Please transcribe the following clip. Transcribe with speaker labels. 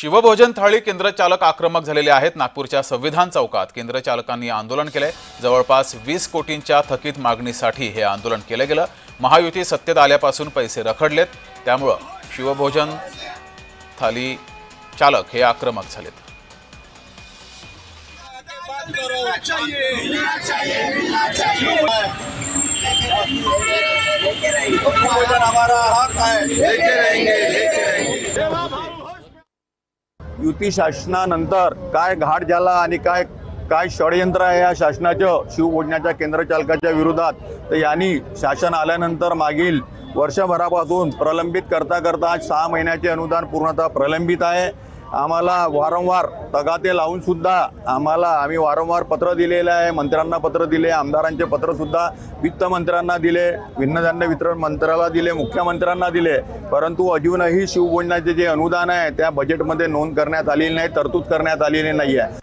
Speaker 1: शिवभोजन थाळी केंद्रचालक आक्रमक झालेले आहेत. नागपूरच्या संविधान चौकात केंद्रचालकांनी आंदोलन केलंय जवळपास वीस कोटींच्या थकीत मागणीसाठी हे आंदोलन केलं गेलं. महायुती सत्तेत आल्यापासून पैसे रखडलेत. त्यामुळं शिवभोजन थाली चालक हे आक्रमक झालेत.
Speaker 2: भोजन हमारा हक है युती शासनानंतर काय घाट झाला आणि काय काय षडयंत्र आहे या शासनाचं शिवभोजनाच्या केंद्र चालकाच्या विरोधात? तर यांनी शासन आल्यानंतर मागील वर्षभरापासून प्रलंबित करता करता आज सहा महिन्याचे अनुदान पूर्णतः प्रलंबित आहे. आम्हाला वारंवार तगाते लावून सुद्धा आम्हाला आम्ही वारंवार पत्र दिलेलं आहे मंत्र्यांना पत्र दिले आमदारांचे पत्र सुद्धा वित्तमंत्र्यांना दिले भिन्नधान्य वितरण मंत्र्याला दिले मुख्यमंत्र्यांना दिले. परंतु अजूनही शिवभोजनाचे जे अनुदान आहे त्या बजेटमध्ये नोंद करण्यात आलेली नाही तरतूद करण्यात आलेली नाही आहे